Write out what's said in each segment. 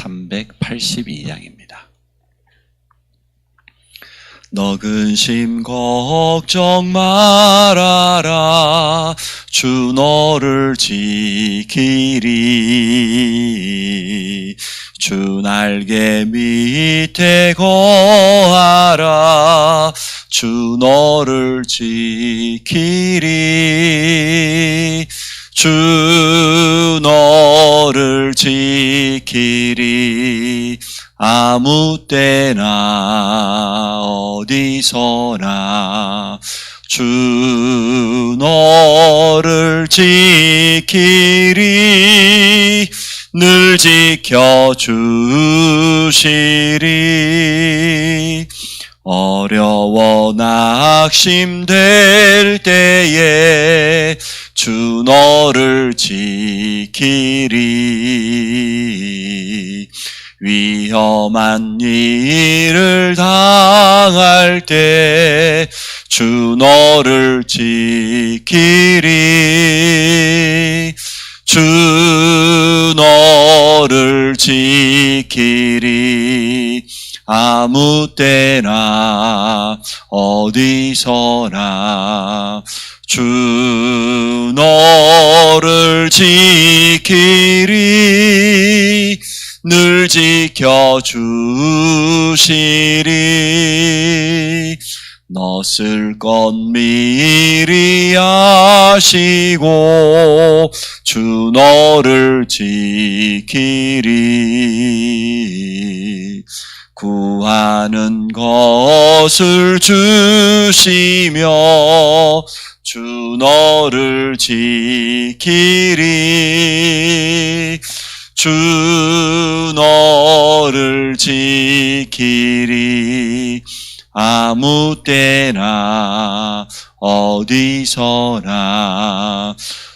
(382장입니다) 너 근심 걱정 말아라. 주 너를 지키리. 주 날개 밑에 거하라. 주 너를 지키리 주 너를 지키리. 아무 때나 어디서나 주 너를 지키리. 늘 지켜주시리. 어려워 낙심될 때에 주 너를 지키리. 위험한 일을 당할 때 주 너를 지키리. 주 너를 지키리. 아무 때나 어디서나 주 너를 지키리 늘 지켜주시리. 너쓸 것 미리 아시고 주 너를 지키리. 구하는 것을 주시며 주 너를 지키리. 주 너를 지키리. 아무 때나 어디서나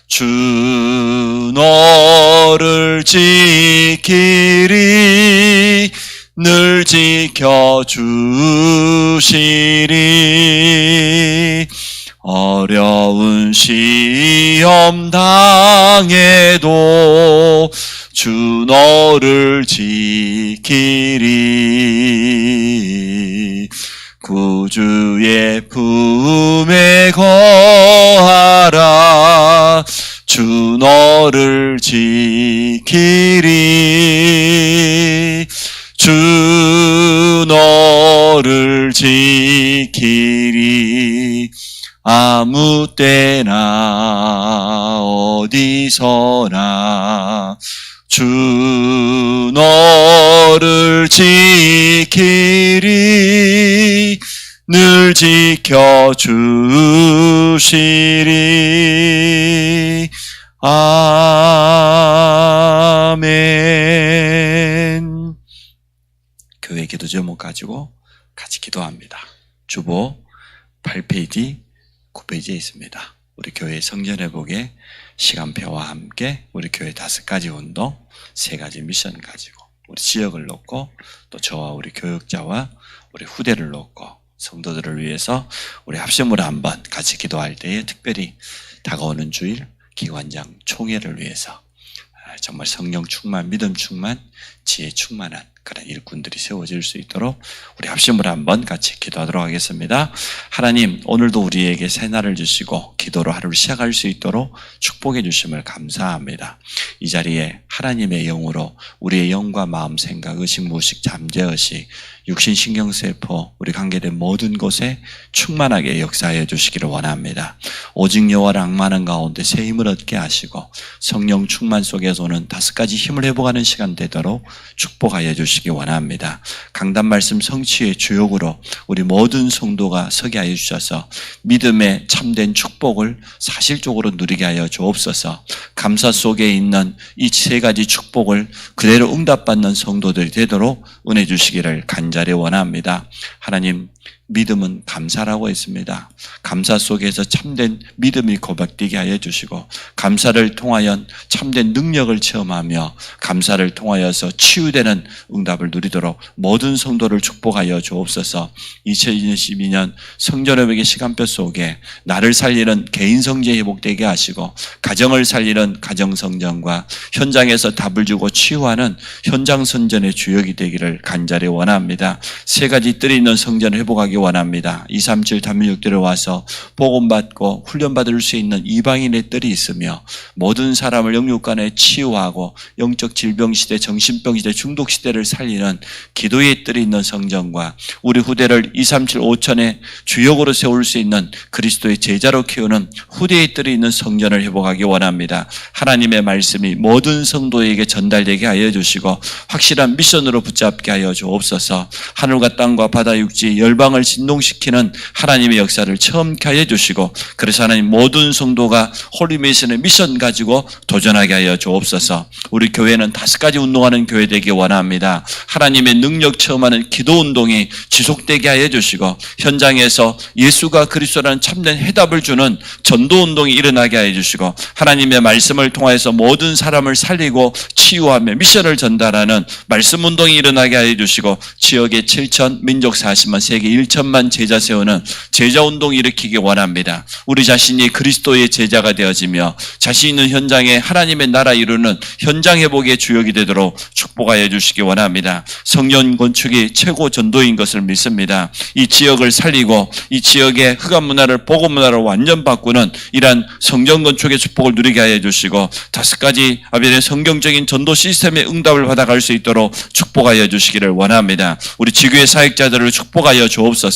주 너를 지키리. 늘 지켜주시리 시험 당해도 주 너를 지키리. 구주의 품에 거하라. 주 너를 지키리. 주 너를 지키리 때나 어디서나 주 너를 지키리 늘 지켜주시리. 아멘. 교회 기도 제목 가지고 같이 기도합니다. 주보 8페이지 9페이지에 있습니다. 우리 교회 성전 회복의 시간표와 함께 우리 교회 다섯 가지 운동, 세 가지 미션 가지고 우리 지역을 놓고 또 저와 우리 교육자와 우리 후대를 놓고 성도들을 위해서 우리 합심으로 한번 같이 기도할 때에 특별히 다가오는 주일 기관장 총회를 위해서 정말 성령 충만, 믿음 충만, 지혜 충만한 그런 일꾼들이 세워질 수 있도록 우리 합심으로 한번 같이 기도하도록 하겠습니다. 하나님, 오늘도 우리에게 새날을 주시고 기도로 하루를 시작할 수 있도록 축복해 주심을 감사합니다. 이 자리에 하나님의 영으로 우리의 영과 마음, 생각, 의식, 무식, 잠재의식, 육신, 신경세포, 우리 관계된 모든 곳에 충만하게 역사해 주시기를 원합니다. 오직 여호와를 악마하는 가운데 새 힘을 얻게 하시고 성령 충만 속에서 는 다섯 가지 힘을 회복하는 시간 되도록 축복하여 주시기 원합니다. 강단 말씀 성취의 주역으로 우리 모든 성도가 서게 하여 주셔서 믿음의 참된 축복을 사실적으로 누리게 하여 주옵소서. 감사 속에 있는 이 세 가지 축복을 그대로 응답받는 성도들이 되도록 은혜 주시기를 간절히 원합니다. 하나님 믿음은 감사라고 했습니다. 감사 속에서 참된 믿음이 고백되게 하여 주시고 감사를 통하여 참된 능력을 체험하며 감사를 통하여서 치유되는 응답을 누리도록 모든 성도를 축복하여 주옵소서. 2022년 성전회복의 시간표 속에 나를 살리는 개인 성제 회복되게 하시고 가정을 살리는 가정 성전과 현장에서 답을 주고 치유하는 현장 선전의 주역이 되기를 간절히 원합니다. 세 가지 뜰이 있는 성전을 회복하기 원합니다. 237 단민육들을 와서 복음받고 훈련받을 수 있는 이방인의 뜰이 있으며 모든 사람을 영육간에 치유하고 영적 질병 시대, 정신병 시대, 중독 시대를 살리는 기도의 뜰이 있는 성전과 우리 후대를 237 5천의 주역으로 세울 수 있는 그리스도의 제자로 키우는 후대의 뜰이 있는 성전을 회복하기 원합니다. 하나님의 말씀이 모든 성도에게 전달되게 하여 주시고 확실한 미션으로 붙잡게 하여 주옵소서. 하늘과 땅과 바다 육지 열방을 진동시키는 하나님의 역사를 체험케 하여 주시고 그래서 하나님 모든 성도가 홀리메이션의 미션 가지고 도전하게 하여 주옵소서. 우리 교회는 다섯 가지 운동하는 교회 되기 원합니다. 하나님의 능력 체험하는 기도 운동이 지속되게 하여 주시고 현장에서 예수가 그리스도라는 참된 해답을 주는 전도 운동이 일어나게 하여 주시고 하나님의 말씀을 통해서 모든 사람을 살리고 치유하며 미션을 전달하는 말씀 운동이 일어나게 하여 주시고 지역에 7천, 민족 40만, 세계 1천 만 제자 세우는 제자 운동 일으키기 원합니다. 우리 자신이 그리스도의 제자가 되어지며 자신 있는 현장에 하나님의 나라 이루는 현장 회복의 주역이 되도록 축복하여 주시기 원합니다. 성년 건축이 최고 전도인 것을 믿습니다. 이 지역을 살리고 이 지역의 흑암 문화를 보고 문화로 완전 바꾸는 이러한 성전 건축의 축복을 누리게 하여 주시고 다섯 가지 아벨의 성경적인 전도 시스템의 응답을 받아갈 수 있도록 축복하여 주시기를 원합니다. 우리 지교의 사역자들을 축복하여 주옵소서.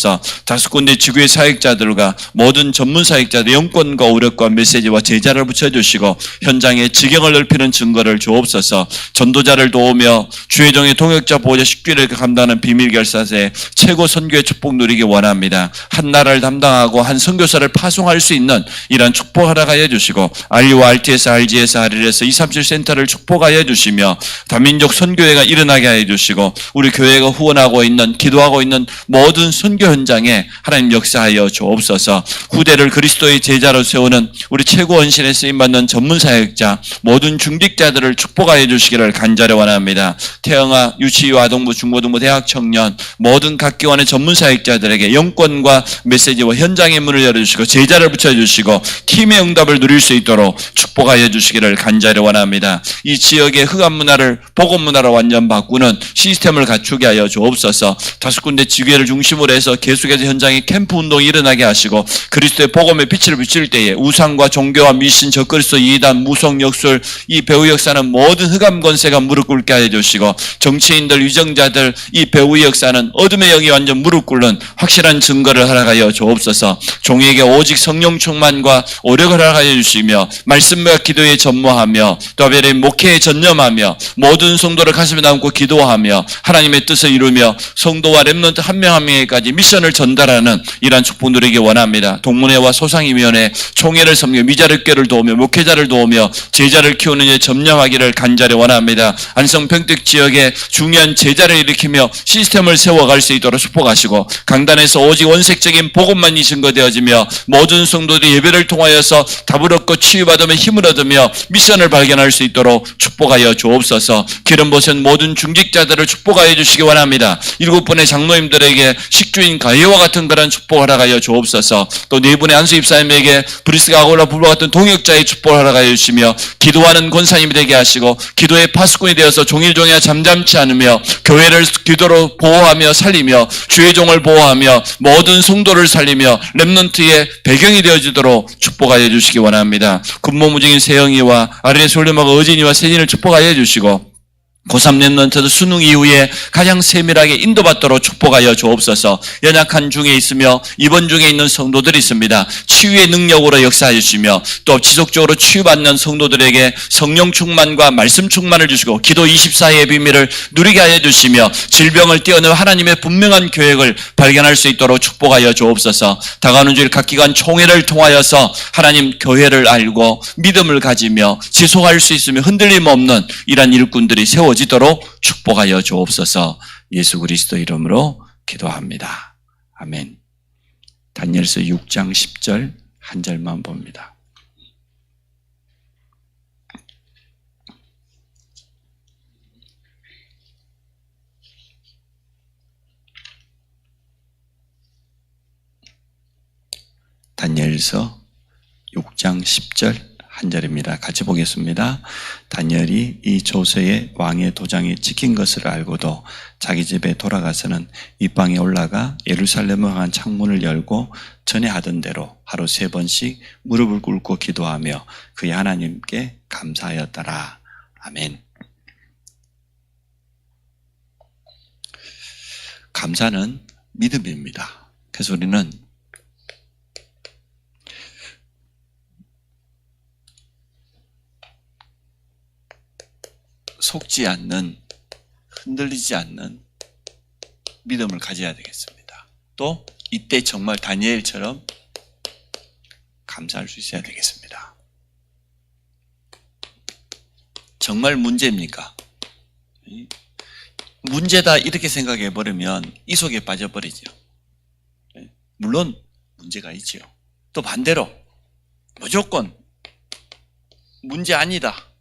다섯 군데 지교의 사역자들과 모든 전문 사역자들 영권과 오력과 메시지와 제자를 붙여주시고 현장에 지경을 넓히는 증거를 주옵소서. 전도자를 도우며 주의종의 동역자 보호자 식귀를 감당하는 비밀 결사세 최고 선교의 축복 누리기 원합니다. 한 나라를 담당하고 한 선교사를 파송할 수 있는 이런 축복하라 하여 주시고 RU와 RTS, RGS, RLS 237 센터를 축복하여 주시며 다민족 선교회가 일어나게 하여 주시고 우리 교회가 후원하고 있는 기도하고 있는 모든 선교 현장에 하나님 역사하여 주옵소서. 후대를 그리스도의 제자로 세우는 우리 최고 원신에 쓰임 받는 전문 사역자 모든 중직자들을 축복하여 주시기를 간절히 원합니다. 태영아 유치와 아동부 중고등부 대학 청년 모든 각 기관의 전문 사역자들에게 영권과 메시지와 현장의 문을 열어주시고 제자를 붙여주시고 팀의 응답을 누릴 수 있도록 축복하여 주시기를 간절히 원합니다. 이 지역의 흑암 문화를 복음 문화로 완전 바꾸는 시스템을 갖추게 하여 주옵소서. 다섯 군데 지교회를 중심으로 해서 계속해서 현장에 캠프 운동이 일어나게 하시고 그리스도의 복음의 빛을 비칠 때에 우상과 종교와 미신 적그리스도 이단 무속 역술 이 배후 역사는 모든 흑암 권세가 무릎 꿇게 하여 주시고 정치인들 위정자들 이 배후 역사는 어둠의 영이 완전 무릎 꿇는 확실한 증거를 허락하여 주옵소서. 종에게 오직 성령 충만과 오력을 허락하여 주시며 말씀과 기도에 전무하며 또 아벨의 목회에 전념하며 모든 성도를 가슴에 담고 기도하며 하나님의 뜻을 이루며 성도와 렘넌트 한 명 한 명에까지 미션을 전달하는 이러한 축복 누리기 원합니다. 동문회와 소상위원회 총회를 섬겨 미자력교를 도우며 목회자를 도우며 제자를 키우는 일 점령하기를 간절히 원합니다. 안성 평택 지역에 중요한 제자를 일으키며 시스템을 세워갈 수 있도록 축복하시고 강단에서 오직 원색적인 복음만이 증거되어지며 모든 성도들이 예배를 통하여서 답을 얻고 치유받으며 힘을 얻으며 미션을 발견할 수 있도록 축복하여 주옵소서. 기름 보신 모든 중직자들을 축복하여 주시기 원합니다. 일곱 분의 장로님들에게 식주 주인 가해와 같은 그런 축복을 하라가여 주옵소서. 또 네 분의 안수 입사님에게 브리스가 아골라 불과 같은 동역자의 축복을 하라가여 주시며 기도하는 권사님이 되게 하시고 기도의 파수꾼이 되어서 종일종일 잠잠치 않으며 교회를 기도로 보호하며 살리며 주의 종을 보호하며 모든 성도를 살리며 렘넌트의 배경이 되어지도록 축복하여 주시기 원합니다. 군무무증인 세영이와 아르네 솔레마가 어진이와 세진을 축복하여 주시고 고3 랩런트도 수능 이후에 가장 세밀하게 인도받도록 축복하여 주옵소서 연약한 중에 있으며 입원 중에 있는 성도들이 있습니다. 치유의 능력으로 역사해 주시며 또 지속적으로 치유받는 성도들에게 성령 충만과 말씀 충만을 주시고 기도 24의 비밀을 누리게 하여 주시며 질병을 뛰어넘어 하나님의 분명한 계획을 발견할 수 있도록 축복하여 주옵소서 다가오는 주일 각 기관 총회를 통하여서 하나님 교회를 알고 믿음을 가지며 지속할 수 있으며 흔들림 없는 이러한 일꾼들이 세워 지도록 축복하여 주옵소서 예수 그리스도 이름으로 기도합니다. 아멘. 다니엘서 6장 10절 한 절만 봅니다. 다니엘서 6장 10절 한 절입니다. 같이 보겠습니다. 다니엘이 이 조서의 왕의 도장이 찍힌 것을 알고도 자기 집에 돌아가서는 윗방에 올라가 예루살렘을 향한 창문을 열고 전에 하던 대로 하루 세 번씩 무릎을 꿇고 기도하며 그의 하나님께 감사하였더라. 아멘. 감사는 믿음입니다. 그래서 우리는 속지 않는, 흔들리지 않는 믿음을 가져야 되겠습니다. 또 이때 정말 다니엘처럼 감사할 수 있어야 되겠습니다. 정말 문제입니까? 문제다 이렇게 생각해 버리면 이 속에 빠져버리죠. 물론 문제가 있지요. 또 반대로 무조건 문제 아니다.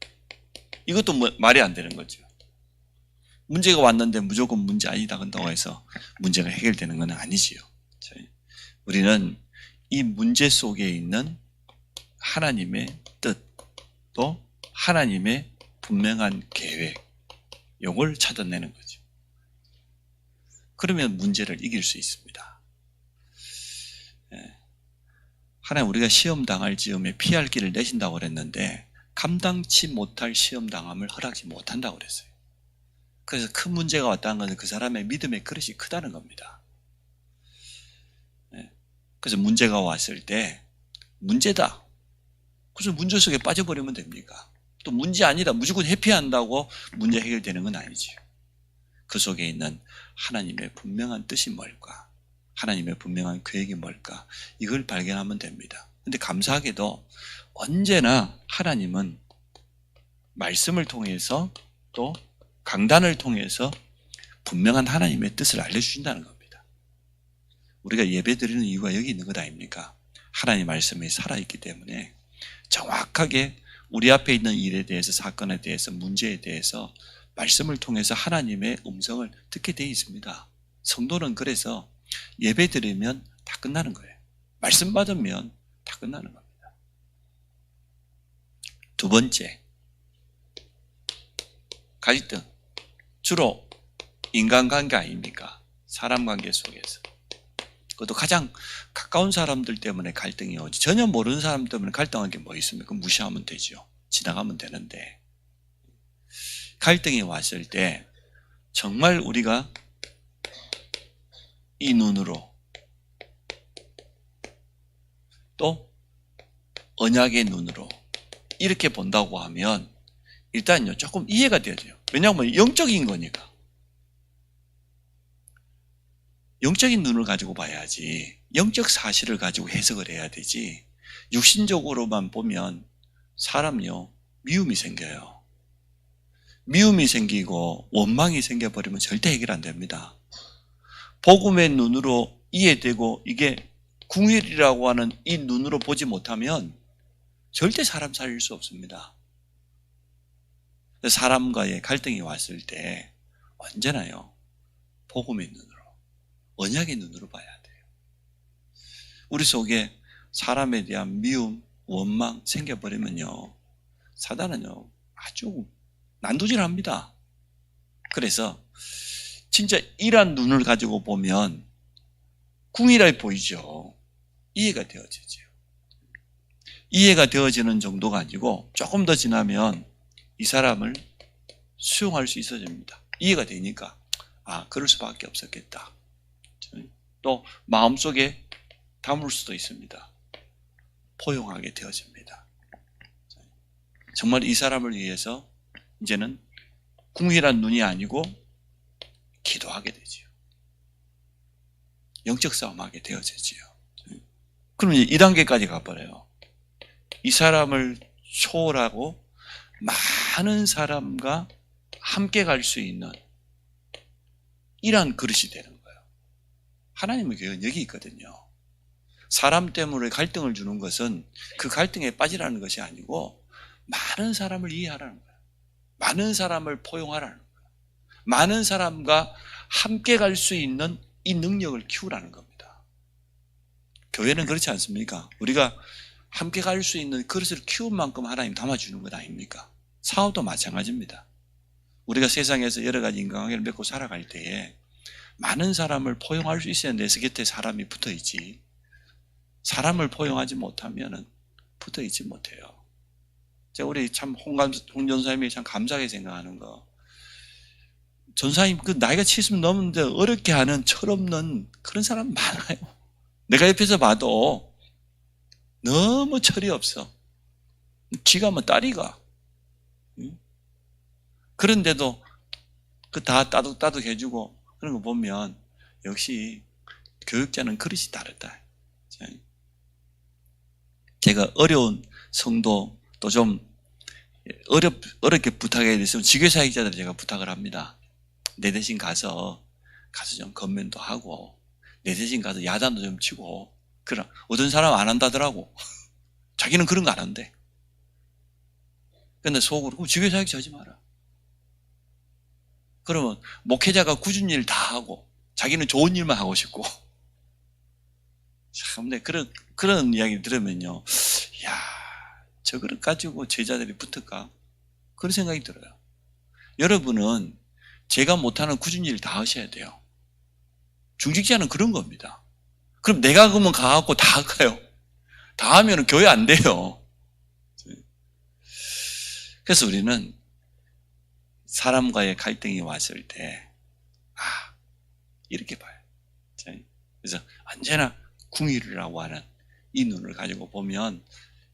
이것도 뭐- 말이 안 되는 거죠. 문제가 왔는데 무조건 문제 아니다 한다고 해서 문제가 해결되는 건 아니지요. 우리는 이 문제 속에 있는 하나님의 뜻, 또 하나님의 분명한 계획, 요걸 찾아내는 거죠. 그러면 문제를 이길 수 있습니다. 예. 하나님 우리가 시험 당할 즈음에 피할 길을 내신다고 그랬는데 감당치 못할 시험 당함을 허락지 못한다고 그랬어요. 그래서 큰 문제가 왔다는 것은 그 사람의 믿음의 그릇이 크다는 겁니다. 예. 그래서 문제가 왔을 때 문제다. 그래서 문제 속에 빠져버리면 됩니까? 또 문제 아니다. 무조건 회피한다고 문제 해결되는 건 아니지요. 그 속에 있는 하나님의 분명한 뜻이 뭘까? 하나님의 분명한 계획이 뭘까? 이걸 발견하면 됩니다. 근데 감사하게도 언제나 하나님은 말씀을 통해서 또 강단을 통해서 분명한 하나님의 뜻을 알려주신다는 겁니다. 우리가 예배 드리는 이유가 여기 있는 것 아닙니까? 하나님 말씀이 살아있기 때문에 정확하게 우리 앞에 있는 일에 대해서 사건에 대해서 문제에 대해서 말씀을 통해서 하나님의 음성을 듣게 되어 있습니다. 성도는 그래서 예배 드리면 다 끝나는 거예요. 말씀 받으면 다 끝나는 겁니다. 두 번째, 갈등. 주로 인간관계 아닙니까? 사람 관계 속에서. 그것도 가장 가까운 사람들 때문에 갈등이 오지. 전혀 모르는 사람 때문에 갈등한 게 뭐 있습니까? 무시하면 되죠. 지나가면 되는데. 갈등이 왔을 때 정말 우리가 이 눈으로 또 언약의 눈으로 이렇게 본다고 하면 일단요 조금 이해가 되어져요. 왜냐하면 영적인 거니까. 영적인 눈을 가지고 봐야지 영적 사실을 가지고 해석을 해야 되지 육신적으로만 보면 사람요 미움이 생겨요. 미움이 생기고 원망이 생겨버리면 절대 해결 안 됩니다. 복음의 눈으로 이해되고 이게 궁일이라고 하는 이 눈으로 보지 못하면 절대 사람 살릴 수 없습니다. 사람과의 갈등이 왔을 때 언제나요 복음의 눈으로 언약의 눈으로 봐야 돼요. 우리 속에 사람에 대한 미움, 원망 생겨버리면요. 사단은요, 아주 난도질합니다. 그래서 진짜 이런 눈을 가지고 보면 궁이라 보이죠. 이해가 되어지죠. 이해가 되어지는 정도가 아니고 조금 더 지나면 이 사람을 수용할 수 있어집니다. 이해가 되니까 아 그럴 수밖에 없었겠다. 또 마음속에 담을 수도 있습니다. 포용하게 되어집니다. 정말 이 사람을 위해서 이제는 궁이란 눈이 아니고 기도하게 되지요. 영적 싸움하게 되어지지요. 그럼 이제 2단계까지 가버려요. 이 사람을 초월하고 많은 사람과 함께 갈 수 있는 이러한 그릇이 되는 거예요. 하나님의 교회는 여기 있거든요. 사람 때문에 갈등을 주는 것은 그 갈등에 빠지라는 것이 아니고 많은 사람을 이해하라는 거예요. 많은 사람을 포용하라는 거예요. 많은 사람과 함께 갈 수 있는 이 능력을 키우라는 겁니다. 교회는 그렇지 않습니까? 우리가 함께 갈 수 있는 그릇을 키운 만큼 하나님 담아주는 것 아닙니까? 사업도 마찬가지입니다. 우리가 세상에서 여러 가지 인간관계를 맺고 살아갈 때에 많은 사람을 포용할 수 있어야 내 곁에 사람이 붙어 있지. 사람을 포용하지 못하면 붙어 있지 못해요. 제가 우리 참 홍감, 홍 전사님이 참 감사하게 생각하는 거. 전사님 그 나이가 70 넘는데 어렵게 하는 철없는 그런 사람 많아요. 내가 옆에서 봐도 너무 철이 없어. 지가 뭐 딸이가. 응? 그런데도 그 다 따둑따둑 해주고 그런 거 보면 역시 교육자는 그릇이 다르다. 제가 어려운 성도 또 좀 어렵, 어렵게 부탁해 있으면 지교사역자들 제가 부탁을 합니다. 내 대신 가서, 가서 좀 건면도 하고, 내 대신 가서 야단도 좀 치고, 그럼 어떤 사람 안 한다더라고. 자기는 그런 거 안 한대. 근데 속으로, 그럼 지교사역자 하지 마라. 그러면 목회자가 굳은 일다 하고, 자기는 좋은 일만 하고 싶고. 참, 근데 그런, 그런 이야기 들으면요. 야 저 그릇 가지고 제자들이 붙을까? 그런 생각이 들어요. 여러분은 제가 못하는 굳은 일다 하셔야 돼요. 중직자는 그런 겁니다. 그럼 내가 그러면 가갖고 다 할까요? 다 하면 교회 안 돼요. 그래서 우리는 사람과의 갈등이 왔을 때, 아, 이렇게 봐요. 그래서 언제나 궁일이라고 하는 이 눈을 가지고 보면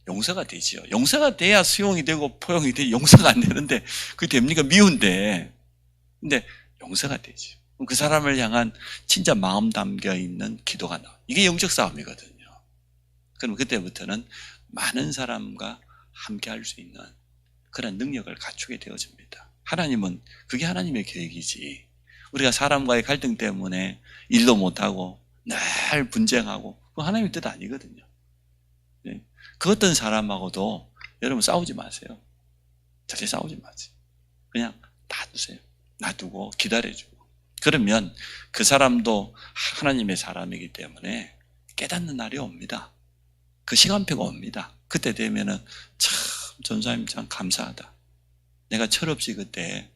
용서가 되지요. 용서가 돼야 수용이 되고 포용이 돼. 용서가 안 되는데 그게 됩니까? 미운데. 근데 용서가 되죠. 그 사람을 향한 진짜 마음 담겨 있는 기도가 나와. 이게 영적 싸움이거든요. 그럼 그때부터는 많은 사람과 함께 할 수 있는 그런 능력을 갖추게 되어집니다. 하나님은 그게 하나님의 계획이지. 우리가 사람과의 갈등 때문에 일도 못하고 늘 분쟁하고 그 하나님의 뜻 아니거든요. 네. 그 어떤 사람하고도 여러분 싸우지 마세요. 절대 싸우지 마세요. 그냥 놔두세요. 놔두고 기다려주고. 그러면 그 사람도 하나님의 사람이기 때문에 깨닫는 날이 옵니다. 그 시간표가 옵니다. 그때 되면은 참 전사님 참 감사하다. 내가 철없이 그때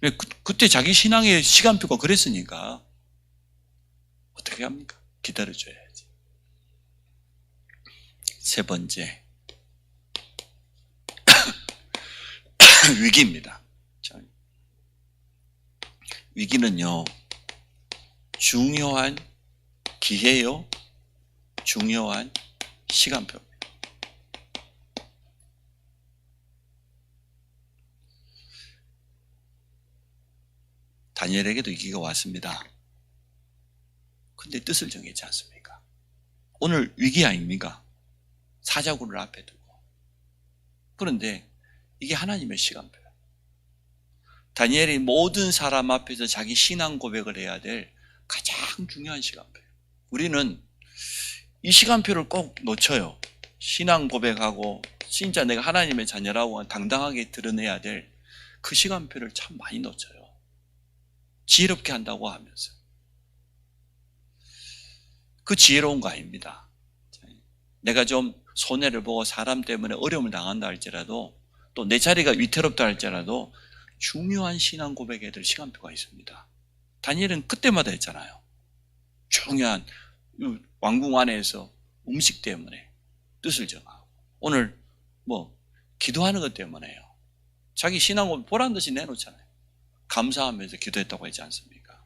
그, 그때 자기 신앙의 시간표가 그랬으니까 어떻게 합니까? 기다려줘야지. 세 번째 위기입니다. 자, 위기는요 중요한 기회요, 중요한 시간표입니다. 다니엘에게도 위기가 왔습니다. 근데 뜻을 정했지 않습니까? 오늘 위기 아닙니까? 사자굴을 앞에 두고. 그런데 이게 하나님의 시간표예요. 다니엘이 모든 사람 앞에서 자기 신앙 고백을 해야 될 가장 중요한 시간표예요. 우리는 이 시간표를 꼭 놓쳐요. 신앙 고백하고 진짜 내가 하나님의 자녀라고 당당하게 드러내야 될 그 시간표를 참 많이 놓쳐요. 지혜롭게 한다고 하면서. 그 지혜로운 거 아닙니다. 내가 좀 손해를 보고 사람 때문에 어려움을 당한다 할지라도 또 내 자리가 위태롭다 할지라도 중요한 신앙 고백에 될 시간표가 있습니다. 다니엘은 그때마다 했잖아요. 중요한 이 왕궁 안에서 음식 때문에 뜻을 정하고 오늘 뭐 기도하는 것 때문에요. 자기 신앙 고백 보란 듯이 내놓잖아요. 감사하면서 기도했다고 하지 않습니까?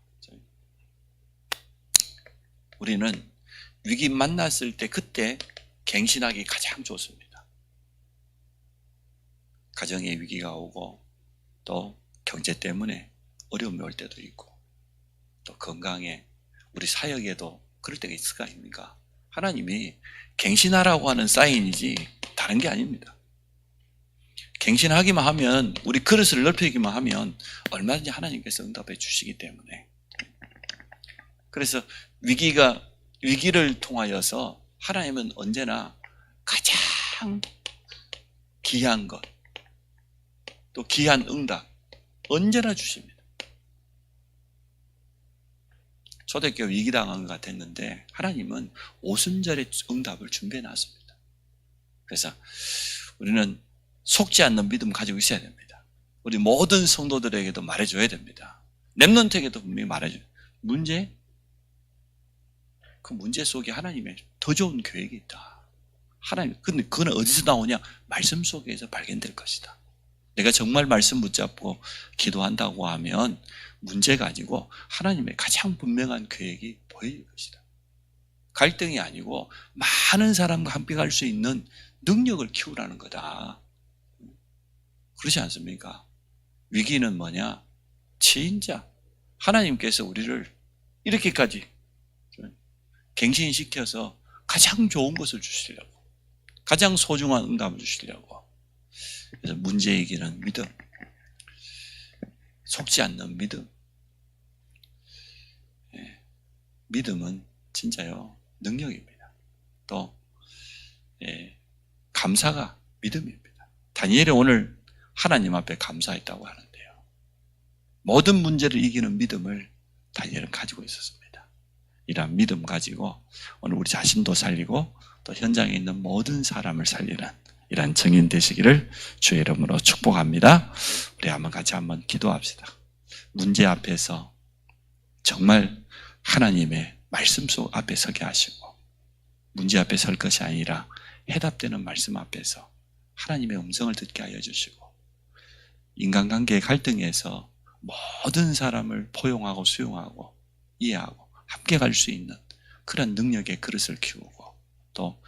우리는 위기 만났을 때 그때 갱신하기 가장 좋습니다. 가정에 위기가 오고 또 경제 때문에 어려움이 올 때도 있고 또 건강에 우리 사역에도 그럴 때가 있을 거 아닙니까? 하나님이 갱신하라고 하는 사인이지 다른 게 아닙니다. 갱신하기만 하면 우리 그릇을 넓히기만 하면 얼마든지 하나님께서 응답해 주시기 때문에 그래서 위기가 위기를 통하여서 하나님은 언제나 가장 귀한 것, 또 귀한 응답, 언제나 주십니다. 초대교회 위기당한 것 같았는데, 하나님은 오순절에 응답을 준비해 놨습니다. 그래서 우리는 속지 않는 믿음 가지고 있어야 됩니다. 우리 모든 성도들에게도 말해줘야 됩니다. 랩런트에게도 분명히 말해줘요. 문제? 그 문제 속에 하나님의 더 좋은 계획이 있다. 하나님, 근데 그건 어디서 나오냐? 말씀 속에서 발견될 것이다. 내가 정말 말씀 붙잡고 기도한다고 하면 문제가 아니고 하나님의 가장 분명한 계획이 보일 것이다. 갈등이 아니고 많은 사람과 함께 갈 수 있는 능력을 키우라는 거다. 그렇지 않습니까? 위기는 뭐냐? 진짜 하나님께서 우리를 이렇게까지 갱신시켜서 가장 좋은 것을 주시려고 가장 소중한 응답을 주시려고 그래서 문제 이기는 믿음. 속지 않는 믿음. 예, 믿음은 진짜요. 능력입니다. 또 예, 감사가 믿음입니다. 다니엘이 오늘 하나님 앞에 감사했다고 하는데요. 모든 문제를 이기는 믿음을 다니엘은 가지고 있었습니다. 이런 믿음 가지고 오늘 우리 자신도 살리고 또 현장에 있는 모든 사람을 살리는 이런 증인 되시기를 주의 이름으로 축복합니다. 우리 한번 같이 한번 기도합시다. 문제 앞에서 정말 하나님의 말씀 속 앞에 서게 하시고 문제 앞에 설 것이 아니라 해답되는 말씀 앞에서 하나님의 음성을 듣게 하여 주시고 인간관계의 갈등에서 모든 사람을 포용하고 수용하고 이해하고 함께 갈 수 있는 그런 능력의 그릇을 키우고 또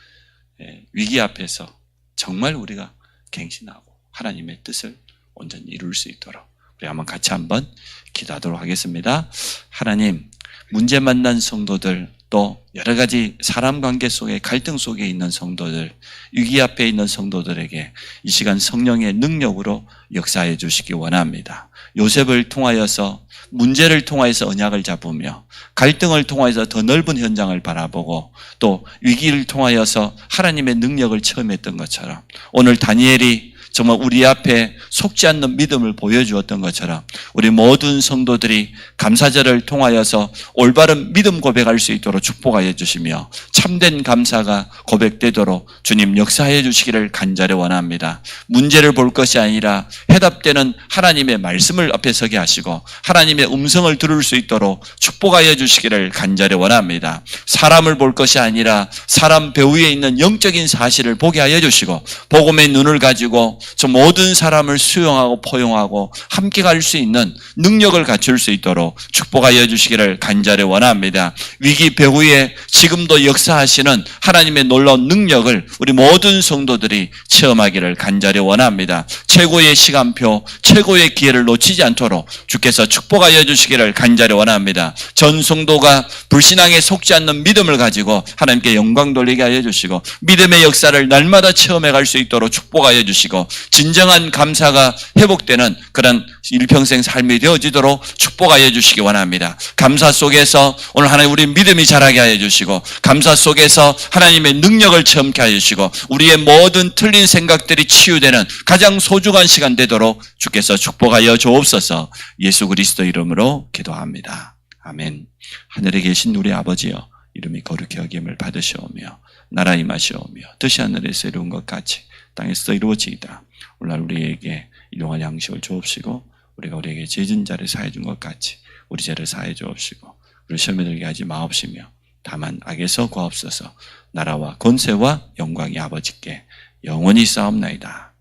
예, 위기 앞에서 정말 우리가 갱신하고 하나님의 뜻을 온전히 이룰 수 있도록 우리 한번 같이 한번 기도하도록 하겠습니다. 하나님 문제 만난 성도들 또 여러 가지 사람 관계 속에 갈등 속에 있는 성도들 위기 앞에 있는 성도들에게 이 시간 성령의 능력으로 역사해 주시기 원합니다. 요셉을 통하여서 문제를 통하여서 언약을 잡으며 갈등을 통하여서 더 넓은 현장을 바라보고 또 위기를 통하여서 하나님의 능력을 체험했던 것처럼 오늘 다니엘이 정말 우리 앞에 속지 않는 믿음을 보여주었던 것처럼 우리 모든 성도들이 감사절을 통하여서 올바른 믿음 고백할 수 있도록 축복하여 주시며 참된 감사가 고백되도록 주님 역사해 주시기를 간절히 원합니다. 문제를 볼 것이 아니라 해답되는 하나님의 말씀을 앞에 서게 하시고 하나님의 음성을 들을 수 있도록 축복하여 주시기를 간절히 원합니다. 사람을 볼 것이 아니라 사람 배후에 있는 영적인 사실을 보게 하여 주시고 복음의 눈을 가지고 저 모든 사람을 수용하고 포용하고 함께 갈 수 있는 능력을 갖출 수 있도록 축복하여 주시기를 간절히 원합니다. 위기 배후에 지금도 역사하시는 하나님의 놀라운 능력을 우리 모든 성도들이 체험하기를 간절히 원합니다. 최고의 시간표, 최고의 기회를 놓치지 않도록 주께서 축복하여 주시기를 간절히 원합니다. 전 성도가 불신앙에 속지 않는 믿음을 가지고 하나님께 영광 돌리게 하여 주시고 믿음의 역사를 날마다 체험해 갈 수 있도록 축복하여 주시고 진정한 감사가 회복되는 그런 일평생 삶이 되어지도록 축복하여 주시기 원합니다. 감사 속에서 오늘 하나님 우리 믿음이 자라게 하여 주시고 감사 속에서 하나님의 능력을 체험케 하여 주시고 우리의 모든 틀린 생각들이 치유되는 가장 소중한 시간 되도록 주께서 축복하여 주옵소서 예수 그리스도 이름으로 기도합니다. 아멘. 하늘에 계신 우리 아버지여 이름이 거룩히 여김을 받으시오며 나라 임하시오며 뜻이 하늘에서 이루은 것 같이 땅에서 이루어지이다. 오늘 우리에게 일용할 양식을 주옵시고 우리가 우리에게 죄진 자를 사해 준 것 같이 우리 죄를 사해 주옵시고 우리 시험에 들게 하지 마옵시며 다만 악에서 구하옵소서 나라와 권세와 영광이 아버지께 영원히 싸움나이다.